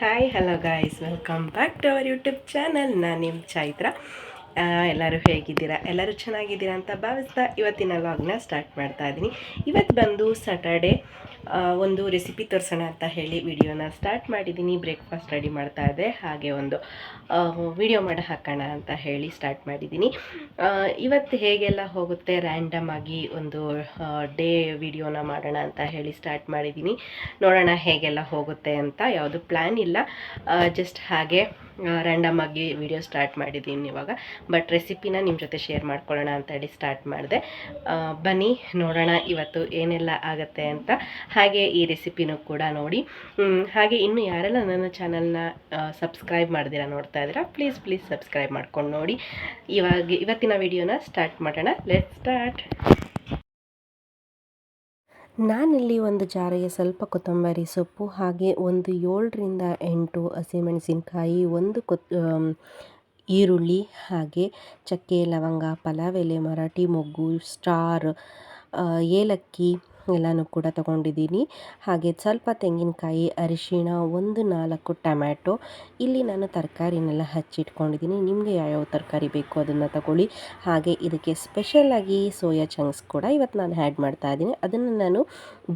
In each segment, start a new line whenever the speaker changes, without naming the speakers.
Hi hello guys welcome back to our YouTube channel ನಾನು ನಿಮ್ಮ ಚೈತ್ರ. ಎಲ್ಲರೂ ಹೇಗಿದ್ದೀರಾ? ಎಲ್ಲರೂ ಚೆನ್ನಾಗಿದ್ದೀರಾ ಅಂತ ಭಾವಿಸ್ತಾ ಇವತ್ತಿನ ಲಾಗ್ನ ಸ್ಟಾರ್ಟ್ ಮಾಡ್ತಾ ಇದ್ದೀನಿ ಇವತ್ತು ಬಂದು ಸ್ಯಾಟರ್ಡೆ ಒಂದು ರೆಸಿಪಿ ತೋರಿಸೋಣ ಅಂತ ಹೇಳಿ ವಿಡಿಯೋನ ಸ್ಟಾರ್ಟ್ ಮಾಡಿದ್ದೀನಿ ಬ್ರೇಕ್ಫಾಸ್ಟ್ ರೆಡಿ ಮಾಡ್ತಾ ಇದ್ದೆ ಹಾಗೆ ಒಂದು ವಿಡಿಯೋ ಮಾಡಿ ಹಾಕೋಣ ಅಂತ ಹೇಳಿ ಸ್ಟಾರ್ಟ್ ಮಾಡಿದ್ದೀನಿ ಇವತ್ತು ಹೇಗೆಲ್ಲ ಹೋಗುತ್ತೆ? ರ್ಯಾಂಡಮ್ ಆಗಿ ಒಂದು ಡೇ ವಿಡಿಯೋನ ಮಾಡೋಣ ಅಂತ ಹೇಳಿ ಸ್ಟಾರ್ಟ್ ಮಾಡಿದ್ದೀನಿ ನೋಡೋಣ ಹೇಗೆಲ್ಲ ಹೋಗುತ್ತೆ ಅಂತ. ಯಾವುದು ಪ್ಲ್ಯಾನ್ ಇಲ್ಲ. ಜಸ್ಟ್ ಹಾಗೆ ರ್ಯಾಂಡಮ್ ಆಗಿ ವಿಡಿಯೋ ಸ್ಟಾರ್ಟ್ ಮಾಡಿದ್ದೀನಿ ಇವಾಗ. ಬಟ್ ರೆಸಿಪಿನ ನಿಮ್ಮ ಜೊತೆ ಶೇರ್ ಮಾಡ್ಕೊಳ್ಳೋಣ ಅಂತ ಹೇಳಿ ಸ್ಟಾರ್ಟ್ ಮಾಡಿದೆ. ಬನ್ನಿ, ನೋಡೋಣ ಇವತ್ತು ಏನೆಲ್ಲ ಆಗುತ್ತೆ ಅಂತ. ಹಾಗೆ ಈ ರೆಸಿಪಿನೂ ಕೂಡ ನೋಡಿ. ಹಾಗೆ ಇನ್ನು ಯಾರೆಲ್ಲ ನನ್ನ ಚಾನಲ್ನ ಸಬ್ಸ್ಕ್ರೈಬ್ ಮಾಡಿದಿರ ನೋಡ್ತಾ ಇದ್ದೀರಾ ಪ್ಲೀಸ್ ಪ್ಲೀಸ್ ಸಬ್ಸ್ಕ್ರೈಬ್ ಮಾಡ್ಕೊಂಡು ನೋಡಿ. ಇವಾಗ ಇವತ್ತಿನ ವಿಡಿಯೋನ ಸ್ಟಾರ್ಟ್ ಮಾಡೋಣ. ಲೆಟ್ ಸ್ಟಾರ್ಟ್ ನಾನಿಲ್ಲಿ ಒಂದು ಜಾರಿಗೆ ಸ್ವಲ್ಪ ಕೊತ್ತಂಬರಿ ಸೊಪ್ಪು, ಹಾಗೆ ಒಂದು ಏಳರಿಂದ ಎಂಟು ಹಸಿಮೆಣಸಿನಕಾಯಿ, ಒಂದು ಕೊತ್ ಈರುಳ್ಳಿ, ಹಾಗೆ ಚಕ್ಕೆ, ಲವಂಗ, ಪಲಾವ್, ಎಲೆ ಮರಾಠಿ, ಮೊಗ್ಗು, ಸ್ಟಾರ್ ಏಲಕ್ಕಿ ಎಲ್ಲನೂ ಕೂಡ ತಗೊಂಡಿದ್ದೀನಿ. ಹಾಗೆ ಸ್ವಲ್ಪ ತೆಂಗಿನಕಾಯಿ, ಅರಿಶಿಣ, ಒಂದು ನಾಲ್ಕು ಟೊಮ್ಯಾಟೊ, ಇಲ್ಲಿ ನಾನು ತರಕಾರಿನೆಲ್ಲ ಹಚ್ಚಿಟ್ಕೊಂಡಿದ್ದೀನಿ. ನಿಮಗೆ ಯಾವ್ಯಾವ ತರಕಾರಿ ಬೇಕು ಅದನ್ನು ತಗೊಳ್ಳಿ. ಹಾಗೆ ಇದಕ್ಕೆ ಸ್ಪೆಷಲಾಗಿ ಸೋಯಾ ಚಂಕ್ಸ್ ಕೂಡ ಇವತ್ತು ನಾನು ಆ್ಯಡ್ ಮಾಡ್ತಾ ಇದ್ದೀನಿ. ಅದನ್ನು ನಾನು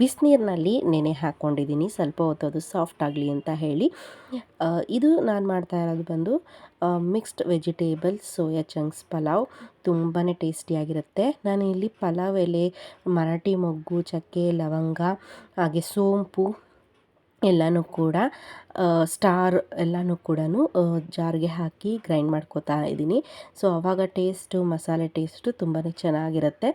ಬಿಸಿನೀರಿನಲ್ಲಿ ನೆನೆ ಹಾಕ್ಕೊಂಡಿದ್ದೀನಿ ಸ್ವಲ್ಪ ಹೊತ್ತು ಅದು ಸಾಫ್ಟ್ ಆಗಲಿ ಅಂತ ಹೇಳಿ. ಇದು ನಾನು ಮಾಡ್ತಾ ಇರೋದು ಬಂದು mixed vegetables soya chunks pulao ತುಂಬಾ ಟೇಸ್ಟಿಯಾಗಿರುತ್ತೆ ನಾನು ಇಲ್ಲಿ ಪಲಾವ್ ಎಲೆ, ಮರಾಠಿ ಮೊಗ್ಗು, ಚಕ್ಕೆ, ಲವಂಗ, ಹಾಗೆ ಸೋಂಪು ಎಲ್ಲನೂ ಕೂಡ ಸ್ಟಾರ್ ಎಲ್ಲನೂ ಕೂಡ ಜಾರ್ಗೆ ಹಾಕಿ ಗ್ರೈಂಡ್ ಮಾಡ್ಕೋತಾ ಇದ್ದೀನಿ. ಸೊ ಆವಾಗ ಟೇಸ್ಟು, ಮಸಾಲೆ ಟೇಸ್ಟು ತುಂಬಾ ಚೆನ್ನಾಗಿರುತ್ತೆ.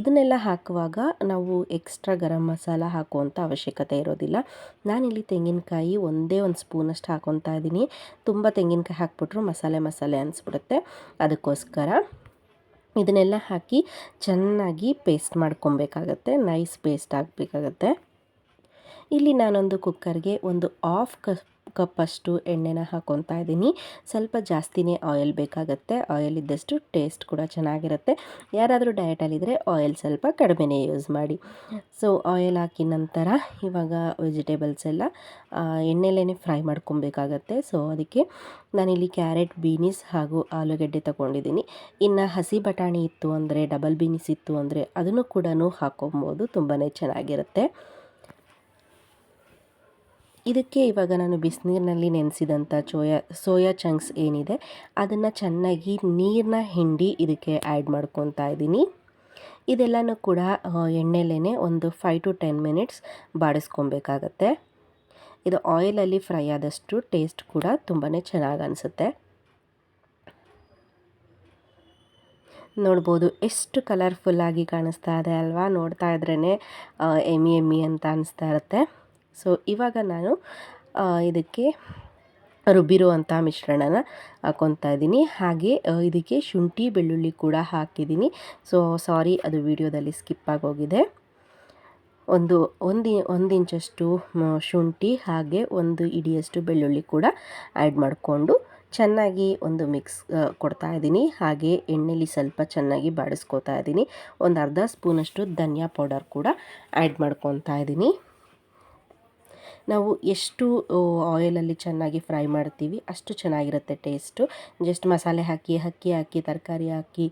ಇದನ್ನೆಲ್ಲ ಹಾಕುವಾಗ ನಾವು ಎಕ್ಸ್ಟ್ರಾ ಗರಂ ಮಸಾಲ ಹಾಕುವಂಥ ಅವಶ್ಯಕತೆ ಇರೋದಿಲ್ಲ. ನಾನಿಲ್ಲಿ ತೆಂಗಿನಕಾಯಿ ಒಂದೇ ಒಂದು ಸ್ಪೂನಷ್ಟು ಹಾಕೊತಾ ಇದ್ದೀನಿ. ತುಂಬ ತೆಂಗಿನಕಾಯಿ ಹಾಕ್ಬಿಟ್ರು ಮಸಾಲೆ ಮಸಾಲೆ ಅನಿಸ್ಬಿಡುತ್ತೆ. ಅದಕ್ಕೋಸ್ಕರ ಇದನ್ನೆಲ್ಲ ಹಾಕಿ ಚೆನ್ನಾಗಿ ಪೇಸ್ಟ್ ಮಾಡ್ಕೊಬೇಕಾಗತ್ತೆ. ನೈಸ್ ಪೇಸ್ಟ್ ಆಗಬೇಕಾಗತ್ತೆ. ಇಲ್ಲಿ ನಾನೊಂದು ಕುಕ್ಕರ್ಗೆ ಒಂದು ಆಫ್ ಕಪ್ ಕಪ್ಪಷ್ಟು ಎಣ್ಣೆನ ಹಾಕೊತಾ ಇದ್ದೀನಿ. ಸ್ವಲ್ಪ ಜಾಸ್ತಿನೇ ಆಯಿಲ್ ಬೇಕಾಗುತ್ತೆ. ಆಯಿಲ್ ಇದ್ದಷ್ಟು ಟೇಸ್ಟ್ ಕೂಡ ಚೆನ್ನಾಗಿರುತ್ತೆ. ಯಾರಾದರೂ ಡಯಟಲ್ಲಿದ್ದರೆ ಆಯಿಲ್ ಸ್ವಲ್ಪ ಕಡಿಮೆನೇ ಯೂಸ್ ಮಾಡಿ. ಸೊ ಆಯಿಲ್ ಹಾಕಿ ನಂತರ ಇವಾಗ ವೆಜಿಟೇಬಲ್ಸ್ ಎಲ್ಲ ಎಣ್ಣೆಲೇ ಫ್ರೈ ಮಾಡ್ಕೊಬೇಕಾಗತ್ತೆ ಸೊ ಅದಕ್ಕೆ ನಾನಿಲ್ಲಿ ಕ್ಯಾರೆಟ್ ಬೀನಿಸ್ ಹಾಗೂ ಆಲೂಗಡ್ಡೆ ತಗೊಂಡಿದ್ದೀನಿ. ಇನ್ನು ಹಸಿ ಬಟಾಣಿ ಇತ್ತು ಅಂದರೆ ಡಬಲ್ ಬೀನಿಸ್ ಇತ್ತು ಅಂದರೆ, ಅದನ್ನು ಕೂಡ ಹಾಕೊಬೋದು ತುಂಬಾ ಚೆನ್ನಾಗಿರುತ್ತೆ. ಇದಕ್ಕೆ ಇವಾಗ ನಾನು ಬಿಸಿನೀರಿನಲ್ಲಿ ನೆನೆಸಿದಂಥ ಚೋಯಾ ಸೋಯಾ ಚಂಕ್ಸ್ ಏನಿದೆ, ಅದನ್ನು ಚೆನ್ನಾಗಿ ನೀರನ್ನ ಹಿಂಡಿ ಇದಕ್ಕೆ ಆ್ಯಡ್ ಮಾಡ್ಕೊತಾ ಇದ್ದೀನಿ. ಇದೆಲ್ಲನೂ ಕೂಡ ಎಣ್ಣೆಲೇ ಒಂದು ಫೈವ್ ಟು ಟೆನ್ ಮಿನಿಟ್ಸ್ ಬಾಡಿಸ್ಕೊಬೇಕಾಗತ್ತೆ. ಇದು ಆಯಿಲಲ್ಲಿ ಫ್ರೈ ಆದಷ್ಟು ಟೇಸ್ಟ್ ಕೂಡ ತುಂಬಾ ಚೆನ್ನಾಗಿ ಅನಿಸುತ್ತೆ. ನೋಡ್ಬೋದು ಎಷ್ಟು ಕಲರ್ಫುಲ್ಲಾಗಿ ಕಾಣಿಸ್ತಾ ಇದೆ ಅಲ್ವಾ? ನೋಡ್ತಾ ಇದ್ರೇ ಎಮ್ಮಿ ಎಮ್ಮಿ ಅಂತ ಅನಿಸ್ತಾ ಇರುತ್ತೆ. ಸೊ ಇವಾಗ ನಾನು ಇದಕ್ಕೆ ರುಬ್ಬಿರುವಂಥ ಮಿಶ್ರಣನ ಹಾಕ್ಕೊತಾ ಇದ್ದೀನಿ. ಹಾಗೆ ಇದಕ್ಕೆ ಶುಂಠಿ, ಬೆಳ್ಳುಳ್ಳಿ ಕೂಡ ಹಾಕಿದ್ದೀನಿ. ಸೊ, ಸಾರಿ, ಅದು ವಿಡಿಯೋದಲ್ಲಿ ಸ್ಕಿಪ್ ಆಗೋಗಿದೆ. ಒಂದು ಒಂದು ಒಂದು ಇಂಚಷ್ಟು ಶುಂಠಿ, ಹಾಗೆ ಒಂದು ಇಡಿಯಷ್ಟು ಬೆಳ್ಳುಳ್ಳಿ ಕೂಡ ಆ್ಯಡ್ ಮಾಡಿಕೊಂಡು ಚೆನ್ನಾಗಿ ಒಂದು ಮಿಕ್ಸ್ ಕೊಡ್ತಾ ಇದ್ದೀನಿ. ಹಾಗೆ ಎಣ್ಣೆಲಿ ಸ್ವಲ್ಪ ಚೆನ್ನಾಗಿ ಬಾಡಿಸ್ಕೊತಾ ಇದ್ದೀನಿ. ಒಂದು ಅರ್ಧ ಸ್ಪೂನಷ್ಟು ಧನಿಯಾ ಪೌಡರ್ ಕೂಡ ಆ್ಯಡ್ ಮಾಡ್ಕೊತಾ ಇದ್ದೀನಿ. ನಾವು ಎಷ್ಟು ಆಯಿಲಲ್ಲಿ ಚೆನ್ನಾಗಿ ಫ್ರೈ ಮಾಡ್ತೀವಿ, ಅಷ್ಟು ಚೆನ್ನಾಗಿರುತ್ತೆ ಟೇಸ್ಟು ಜಸ್ಟ್ ಮಸಾಲೆ ಹಾಕಿ, ಅಕ್ಕಿ ಹಾಕಿ, ತರಕಾರಿ ಹಾಕಿ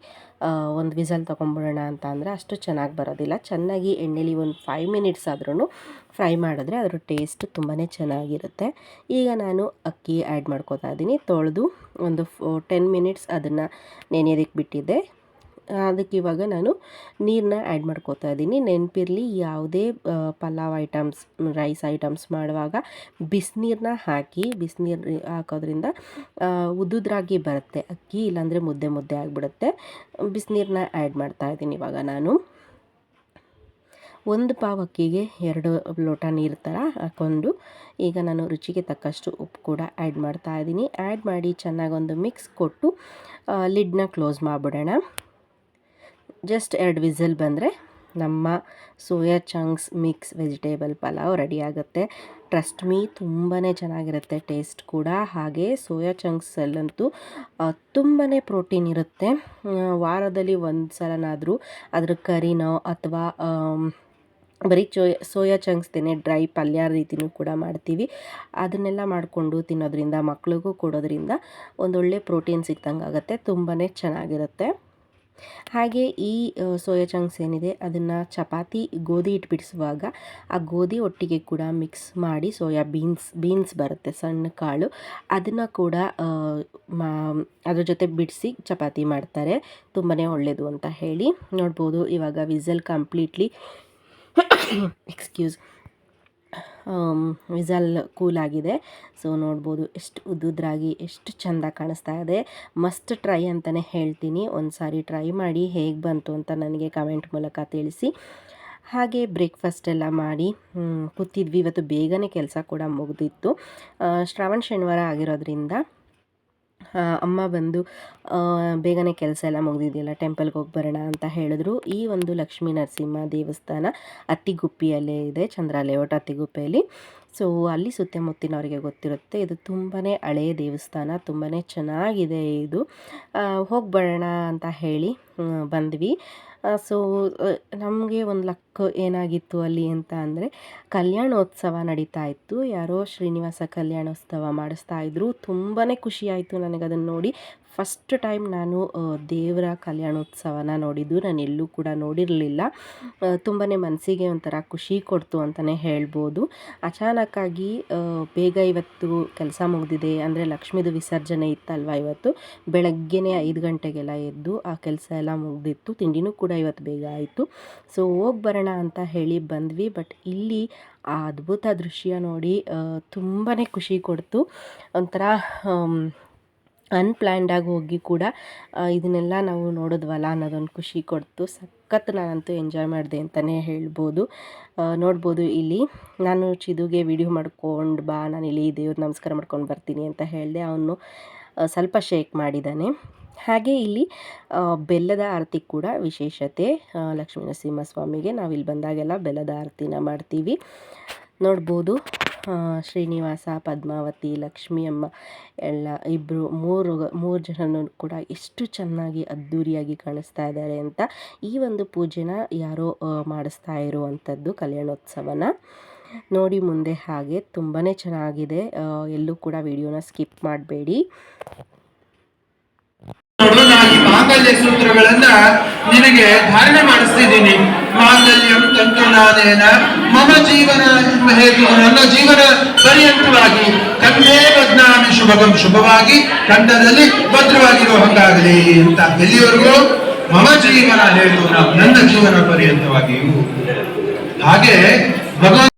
ಒಂದು ವಿಸಲ್ ತೊಗೊಂಬಿಡೋಣ ಅಂತ ಅಂದರೆ ಅಷ್ಟು ಚೆನ್ನಾಗಿ ಬರೋದಿಲ್ಲ. ಚೆನ್ನಾಗಿ ಎಣ್ಣೆಲಿ ಒಂದು ಫೈವ್ ಮಿನಿಟ್ಸ್ ಆದ್ರೂ ಫ್ರೈ ಮಾಡಿದ್ರೆ ಅದರ ಟೇಸ್ಟ್ ತುಂಬಾ ಚೆನ್ನಾಗಿರುತ್ತೆ. ಈಗ ನಾನು ಅಕ್ಕಿ ಆ್ಯಡ್ ಮಾಡ್ಕೊತಾ ಇದ್ದೀನಿ. ತೊಳೆದು ಒಂದು ಟೆನ್ ಮಿನಿಟ್ಸ್ ಅದನ್ನು ನೆನೆಯೋದಕ್ಕೆ ಬಿಟ್ಟಿದ್ದೆ. ಅದಕ್ಕೆ ಇವಾಗ ನಾನು ನೀರನ್ನ ಆ್ಯಡ್ ಮಾಡ್ಕೋತಾ ಇದ್ದೀನಿ. ನೆನಪಿರಲಿ ಯಾವುದೇ ಪಲಾವ್ ಐಟಮ್ಸ್ ರೈಸ್ ಐಟಮ್ಸ್ ಮಾಡುವಾಗ ಬಿಸಿನೀರನ್ನ ಹಾಕಿ, ಬಿಸಿನೀರು ಹಾಕೋದ್ರಿಂದ ಉದ್ದುದ್ರಾಗಿ ಬರುತ್ತೆ. ಅಕ್ಕಿ ಇಲ್ಲಾಂದರೆ ಮುದ್ದೆ ಮುದ್ದೆ ಆಗಿಬಿಡುತ್ತೆ. ಬಿಸಿನೀರನ್ನ ಆ್ಯಡ್ ಮಾಡ್ತಾ ಇದ್ದೀನಿ ಇವಾಗ ನಾನು. ಒಂದು ಪಾವ್ ಅಕ್ಕಿಗೆ ಎರಡು ಲೋಟ ನೀರು ಥರ ಹಾಕ್ಕೊಂಡು ಈಗ ನಾನು ರುಚಿಗೆ ತಕ್ಕಷ್ಟು ಉಪ್ಪು ಕೂಡ ಆ್ಯಡ್ ಮಾಡ್ತಾ ಇದ್ದೀನಿ. ಆ್ಯಡ್ ಮಾಡಿ ಚೆನ್ನಾಗಿ ಒಂದು ಮಿಕ್ಸ್ ಕೊಟ್ಟು ಲಿಡ್ನ ಕ್ಲೋಸ್ ಮಾಡಿಬಿಡೋಣ. ಜಸ್ಟ್ ಎರಡು ವಿಸಲ್ ಬಂದರೆ ನಮ್ಮ soya chunks mix vegetable pulao ready ಆಗುತ್ತೆ. ಟ್ರಸ್ಟ್ ಮೀ ತುಂಬಾ ಚೆನ್ನಾಗಿರುತ್ತೆ ಟೇಸ್ಟ್ ಕೂಡ. ಹಾಗೆ ಸೋಯಾ ಚಂಕ್ಸಲ್ಲಂತೂ ತುಂಬಾ ಪ್ರೋಟೀನ್ ಇರುತ್ತೆ. ವಾರದಲ್ಲಿ ಒಂದು ಸಲನಾದರೂ ಅದ್ರ ಕರಿನೋ ಅಥವಾ ಬರೀ ಚೋಯ ಸೋಯಾ ಚಂಕ್ಸ್ದೇ ಡ್ರೈ ಪಲ್ಯ ರೀತಿನೂ ಕೂಡ ಮಾಡ್ತೀವಿ. ಅದನ್ನೆಲ್ಲ ಮಾಡಿಕೊಂಡು ತಿನ್ನೋದ್ರಿಂದ, ಮಕ್ಳಿಗೂ ಕೊಡೋದ್ರಿಂದ ಒಂದೊಳ್ಳೆ ಪ್ರೋಟೀನ್ ಸಿಕ್ದಂಗೆ ತುಂಬಾ ಚೆನ್ನಾಗಿರುತ್ತೆ. ಹಾಗೆ ಈ ಸೋಯಾ ಚಂಕ್ಸ್ ಏನಿದೆ, ಅದನ್ನು ಚಪಾತಿ, ಗೋಧಿ ಹಿಟ್ಟು ಬಿಡಿಸುವಾಗ ಆ ಗೋಧಿ ಒಟ್ಟಿಗೆ ಕೂಡ ಮಿಕ್ಸ್ ಮಾಡಿ ಸೋಯಾ ಬೀನ್ಸ್ ಬೀನ್ಸ್ ಬರುತ್ತೆ ಸಣ್ಣ ಕಾಳು. ಅದನ್ನು ಕೂಡ ಅದ್ರ ಜೊತೆ ಬಿಡಿಸಿ ಚಪಾತಿ ಮಾಡ್ತಾರೆ. ತುಂಬಾ ಒಳ್ಳೆಯದು ಅಂತ ಹೇಳಿ ನೋಡ್ಬೋದು. ಇವಾಗ whistle completely excuse whistle cool ಆಗಿದೆ. ಸೊ ನೋಡ್ಬೋದು ಎಷ್ಟು ಉದ್ದುದ್ರಾಗಿ, ಎಷ್ಟು ಚೆಂದ ಕಾಣಿಸ್ತಾ ಇದೆ. ಮಸ್ಟ್ ಟ್ರೈ ಅಂತಲೇ ಹೇಳ್ತೀನಿ. ಒಂದು ಸಾರಿ ಟ್ರೈ ಮಾಡಿ ಹೇಗೆ ಬಂತು ಅಂತ ನನಗೆ ಕಮೆಂಟ್ ಮೂಲಕ ತಿಳಿಸಿ. ಹಾಗೆ ಬ್ರೇಕ್ಫಾಸ್ಟ್ ಎಲ್ಲ ಮಾಡಿ ಕೂತಿದ್ವಿ. ಇವತ್ತು ಬೇಗನೆ ಕೆಲಸ ಕೂಡ ಮುಗಿದಿತ್ತು. ಶ್ರಾವಣ ಶನಿವಾರ ಆಗಿರೋದ್ರಿಂದ ಅಮ್ಮ ಬಂದು ಬೇಗನೆ ಕೆಲಸ ಎಲ್ಲ ಮುಗಿದಿದೆಯಲ್ಲ, ಟೆಂಪಲ್ಗೆ ಹೋಗಿ ಬರೋಣ ಅಂತ ಹೇಳಿದ್ರು. ಈ ಒಂದು ಲಕ್ಷ್ಮೀ ನರಸಿಂಹ ದೇವಸ್ಥಾನ ಅತ್ತಿಗುಪ್ಪಿಯಲ್ಲೇ ಇದೆ ಚಂದ್ರ ಲೇಔಟ್ ಅತ್ತಿಗುಪ್ಪೆಯಲ್ಲಿ. ಸೊ ಅಲ್ಲಿ ಸುತ್ತಮುತ್ತಿನವರಿಗೆ ಗೊತ್ತಿರುತ್ತೆ, ಇದು ತುಂಬಾ ಹಳೆಯ ದೇವಸ್ಥಾನ ತುಂಬಾ ಚೆನ್ನಾಗಿದೆ ಇದು. ಹೋಗಿ ಬರೋಣ ಅಂತ ಹೇಳಿ ಬಂದ್ವಿ. ಸೊ ನಮಗೆ ಒಂದು ಲಕ್ ಏನಾಗಿತ್ತು ಅಲ್ಲಿ ಅಂತ ಅಂದರೆ, ಕಲ್ಯಾಣೋತ್ಸವ ನಡೀತಾ ಇತ್ತು. ಯಾರೋ ಶ್ರೀನಿವಾಸ ಕಲ್ಯಾಣೋತ್ಸವ ಮಾಡಿಸ್ತಾ ಇದ್ರು. ತುಂಬಾ ಖುಷಿ ಆಯಿತು ನನಗೆ ಅದನ್ನು ನೋಡಿ. ಫಸ್ಟ್ ಟೈಮ್ ನಾನು ದೇವರ ಕಲ್ಯಾಣೋತ್ಸವನ ನೋಡಿದ್ದು. ನಾನು ಎಲ್ಲೂ ಕೂಡ ನೋಡಿರಲಿಲ್ಲ. ತುಂಬಾ ಮನಸ್ಸಿಗೆ ಒಂಥರ ಖುಷಿ ಕೊಡ್ತು ಅಂತಲೇ ಹೇಳ್ಬೋದು. ಅಚಾನಕ್ಕಾಗಿ ಬೇಗ ಇವತ್ತು ಕೆಲಸ ಮುಗಿದಿದೆ. ಅಂದರೆ ಲಕ್ಷ್ಮೀದು ವಿಸರ್ಜನೆ ಇತ್ತಲ್ವ ಇವತ್ತು? ಬೆಳಗ್ಗೆನೇ ಐದು ಗಂಟೆಗೆಲ್ಲ ಎದ್ದು ಆ ಕೆಲಸ ಎಲ್ಲ ಮುಗ್ದಿತ್ತು. ತಿಂಡಿನೂ ಕೂಡ ಇವತ್ತು ಬೇಗ ಆಯಿತು. ಸೊ ಹೋಗಿ ಬರೋಣ ಅಂತ ಹೇಳಿ ಬಂದ್ವಿ. ಬಟ್ ಇಲ್ಲಿ ಆ ಅದ್ಭುತ ದೃಶ್ಯ ನೋಡಿ ತುಂಬಾ ಖುಷಿ ಕೊಡ್ತು. ಒಂಥರ ಅನ್ಪ್ಲ್ಯಾಂಡಾಗಿ ಹೋಗಿ ಕೂಡ ಇದನ್ನೆಲ್ಲ ನಾವು ನೋಡಿದ್ವಲ್ಲ ಅನ್ನೋದೊಂದು ಖುಷಿ ಕೊಡ್ತು. ಸಖತ್ ನಾನಂತೂ ಎಂಜಾಯ್ ಮಾಡಿದೆ ಅಂತಲೇ ಹೇಳ್ಬೋದು. ನೋಡ್ಬೋದು ಇಲ್ಲಿ. ನಾನು ಚಿದುಗೆ ವಿಡಿಯೋ ಮಾಡ್ಕೊಂಡು ಬಾ, ನಾನು ಇಲ್ಲಿ ದೇವ್ರ ನಮಸ್ಕಾರ ಮಾಡ್ಕೊಂಡು ಬರ್ತೀನಿ ಅಂತ ಹೇಳಿದೆ. ಅವನು ಸ್ವಲ್ಪ ಶೇಕ್ ಮಾಡಿದ್ದಾನೆ ಹಾಗೆ ಇಲ್ಲಿ ಬೆಲ್ಲದ ಆರತಿ ಕೂಡ ವಿಶೇಷತೆ. ಲಕ್ಷ್ಮೀ ನರಸಿಂಹಸ್ವಾಮಿಗೆ ನಾವು ಇಲ್ಲಿ ಬಂದಾಗೆಲ್ಲ ಬೆಲ್ಲದ ಆರತಿನ ಮಾಡ್ತೀವಿ. ನೋಡ್ಬೋದು. ಶ್ರೀನಿವಾಸ, ಪದ್ಮಾವತಿ ಲಕ್ಷ್ಮಿ ಅಮ್ಮ ಎಲ್ಲ ಇಬ್ಬರು ಮೂರು ಮೂರು ಜನನು ಕೂಡ ಎಷ್ಟು ಚೆನ್ನಾಗಿ ಅದ್ಧೂರಿಯಾಗಿ ಕಾಣಿಸ್ತಾ ಇದ್ದಾರೆ ಅಂತ ಈ ಒಂದು ಪೂಜೆನ ಯಾರೋ ಮಾಡಿಸ್ತಾ ಇರುವಂಥದ್ದು ಕಲ್ಯಾಣೋತ್ಸವನ. ನೋಡಿ ಮುಂದೆ ಹಾಗೆ ತುಂಬಾ ಚೆನ್ನಾಗಿದೆ. ಎಲ್ಲೂ ಕೂಡ ವಿಡಿಯೋನ ಸ್ಕಿಪ್ ಮಾಡಬೇಡಿ
ನೋಡು ನಾನು ಈ ಸೂತ್ರಗಳನ್ನ ನಿನಗೆ ಧಾರಣೆ ಮಾಡಿಸ್ತಿದ್ದೀನಿ. ಮಾಂಗಲ್ಯಂ ತಂತುನಾದೇನ ಮಮ ಜೀವನ ಹೇತು ನನ್ನ ಜೀವನ ಪರ್ಯಂತವಾಗಿ ಕಂಠೇ ಬದ್ನಾಮಿ ಶುಭಗಂ ಶುಭವಾಗಿ ಕಂಠದಲ್ಲಿ ಭದ್ರವಾಗಿರೋ ಹಂಗಾಗಲಿ ಅಂತ ಎಲ್ಲಿವರೆಗೂ ಮಮ ಜೀವನ ಹೇತು ನನ್ನ ಜೀವನ ಪರ್ಯಂತವಾಗಿಯೂ ಹಾಗೆ ಭಗವಂತ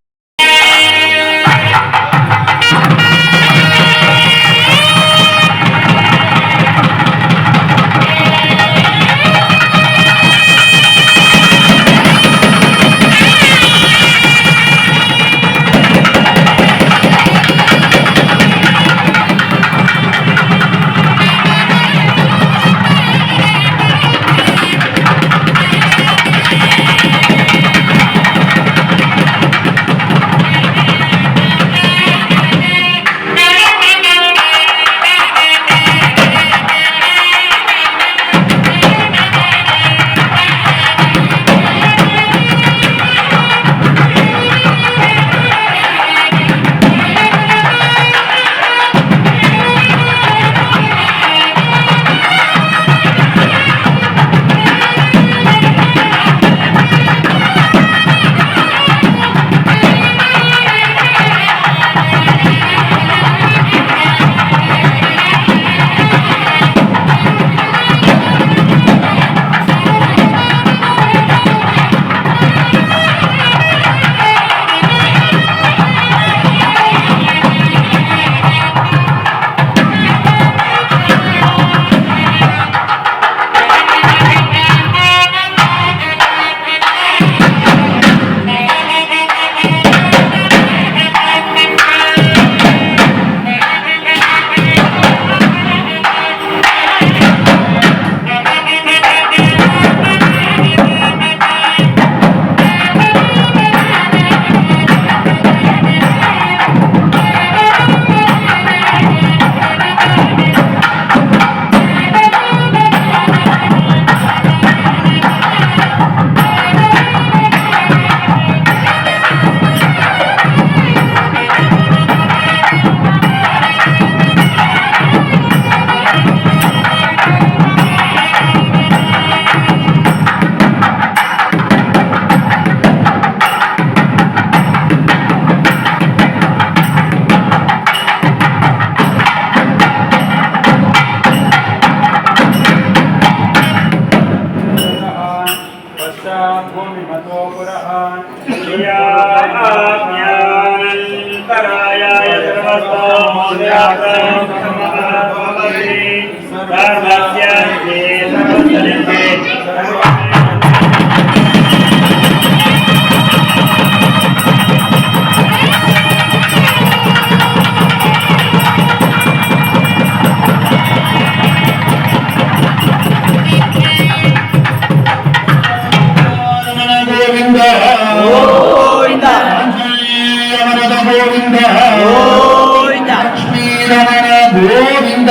ಗೋವಿಂದ.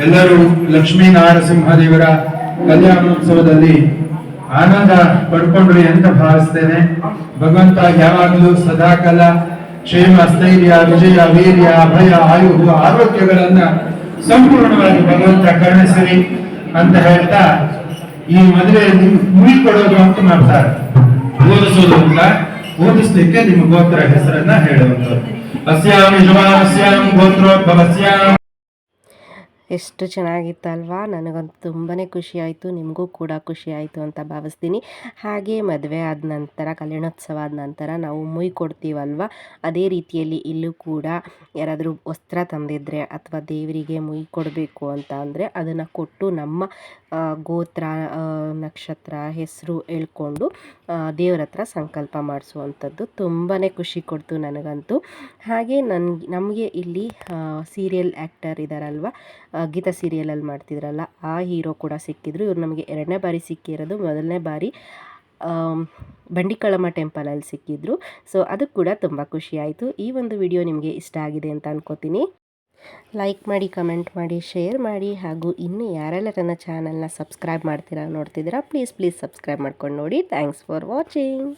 ಎಲ್ಲರೂ ಲಕ್ಷ್ಮೀ ನಾರಸಿಂಹದೇವರ ಕಲ್ಯಾಣೋತ್ಸವದಲ್ಲಿ ಆನಂದ ಪಡ್ಕೊಂಡ್ರಿ ಅಂತ ಭಾವಿಸ್ತೇನೆ. ಭಗವಂತ ಯಾವಾಗಲೂ ಸದಾಕಾಲ ಕ್ಷೇಮ ಸ್ಥೈರ್ಯ ವಿಜಯ ವೀರ್ಯ ಅಭಯ ಆಯು ಆರೋಗ್ಯಗಳನ್ನ ಸಂಪೂರ್ಣವಾಗಿ ಭಗವಂತ ಕರುಣಿಸಲಿ ಅಂತ ಹೇಳ್ತಾ ಈ ಮದುವೆ ನಿಮ್ ಮುಯಿ ಕೊಡೋದು ಅಂತ ಮಾಡ್ತಾರೆ. ಓದಿಸೋದು ಅಂತ. ಓದಿಸ್ಲಿಕ್ಕೆ ನಿಮ್ಮ ಗೋತ್ರ ಹೆಸರನ್ನ ಹೇಳುವಂಥದ್ದು. ಅಸ್ಯಾಂ ಯಜಮಾನಸ್ಯಾಂ ಗೋತ್ರೋದ್ಭವಸ್ಯಾಂ
ಎಷ್ಟು ಚೆನ್ನಾಗಿತ್ತಲ್ವಾ? ನನಗಂತೂ ತುಂಬಾ ಖುಷಿ ಆಯಿತು, ನಿಮಗೂ ಕೂಡ ಖುಷಿ ಆಯಿತು ಅಂತ ಭಾವಿಸ್ತೀನಿ. ಹಾಗೆ ಮದುವೆ ಆದ ನಂತರ, ಕಲ್ಯಾಣೋತ್ಸವ ಆದ ನಂತರ ನಾವು ಮುಯ್ ಕೊಡ್ತೀವಲ್ವ? ಅದೇ ರೀತಿಯಲ್ಲಿ ಇಲ್ಲೂ ಕೂಡ ಯಾರಾದರೂ ವಸ್ತ್ರ ತಂದಿದ್ರೆ ಅಥವಾ ದೇವರಿಗೆ ಮುಯ್ ಕೊಡಬೇಕು ಅಂತ ಅಂದರೆ ಅದನ್ನು ಕೊಟ್ಟು ನಮ್ಮ ಗೋತ್ರ ನಕ್ಷತ್ರ ಹೆಸರು ಹೇಳ್ಕೊಂಡು ದೇವರ ಹತ್ರ ಸಂಕಲ್ಪ ಮಾಡಿಸುವಂಥದ್ದು ತುಂಬಾ ಖುಷಿ ಕೊಡ್ತು ನನಗಂತೂ. ಹಾಗೆ ನನ್ಗೆ, ನಮಗೆ ಇಲ್ಲಿ ಸೀರಿಯಲ್ ಆ್ಯಕ್ಟರ್ ಇದ್ದಾರಲ್ವ ಗೀತಾ ಸೀರಿಯಲಲ್ಲಿ ಮಾಡ್ತಿದ್ರಲ್ಲ, ಆ ಹೀರೋ ಕೂಡ ಸಿಕ್ಕಿದ್ರು. ಇವ್ರು ನಮಗೆ ಎರಡನೇ ಬಾರಿ ಸಿಕ್ಕಿರೋದು. ಮೊದಲನೇ ಬಾರಿ ಬಂಡಿಕಳಮ್ಮ ಟೆಂಪಲಲ್ಲಿ ಸಿಕ್ಕಿದ್ರು. ಸೊ, ಅದು ಕೂಡ ತುಂಬ ಖುಷಿಯಾಯಿತು ಈ ಒಂದು ವಿಡಿಯೋ ನಿಮಗೆ ಇಷ್ಟ ಆಗಿದೆ ಅಂತ ಅನ್ಕೋತೀನಿ. ಲೈಕ್ ಮಾಡಿ, ಕಮೆಂಟ್ ಮಾಡಿ, ಶೇರ್ ಮಾಡಿ, ಹಾಗೂ ಇನ್ನೂ ಯಾರೆಲ್ಲ ನನ್ನ ಚಾನಲ್ನ ಸಬ್ಸ್ಕ್ರೈಬ್ ಮಾಡ್ತೀರಾ ನೋಡ್ತಿದ್ದೀರಾ, ಪ್ಲೀಸ್ ಪ್ಲೀಸ್ ಸಬ್ಸ್ಕ್ರೈಬ್ ಮಾಡ್ಕೊಂಡು ನೋಡಿ. Thanks for watching.